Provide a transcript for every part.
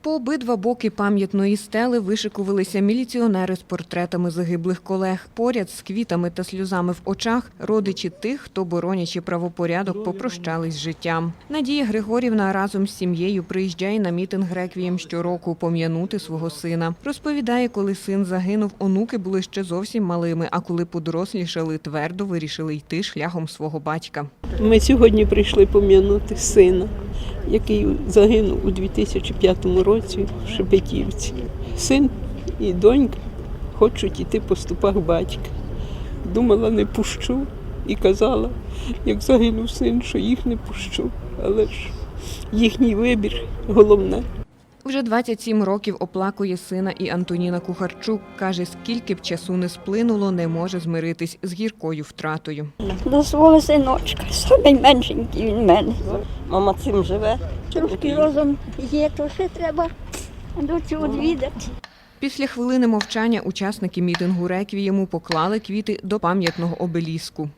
По обидва боки пам'ятної стели вишикувалися міліціонери з портретами загиблих колег. Поряд з квітами та сльозами в очах родичі тих, хто, боронячи правопорядок, попрощались з життям. Надія Григорівна разом з сім'єю приїжджає на мітинг реквієм щороку пом'янути свого сина. Розповідає, коли син загинув, онуки були ще зовсім малими, а коли подорослішали, твердо вирішили йти шляхом свого батька. Ми сьогодні прийшли пом'янути сина, який загинув у 2005 році в Шепетівці. Син і донька хочуть іти по ступах батька. Думала, не пущу і казала, як загинув син, що їх не пущу. Але ж їхній вибір головне. Вже 27 років оплакує сина і Антоніна Кухарчук. Каже, скільки б часу не сплинуло, не може змиритись з гіркою втратою. До свого синочка, самий меншенький він мене. Мама цим живе. Трошки розум є, то ще треба до цього відвідати. Після хвилини мовчання учасники мітингу реквієму поклали квіти до пам'ятного обеліску.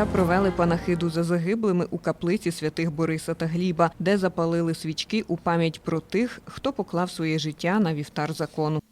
Та провели панахиду за загиблими у каплиці святих Бориса та Гліба, де запалили свічки у пам'ять про тих, хто поклав своє життя на вівтар закону.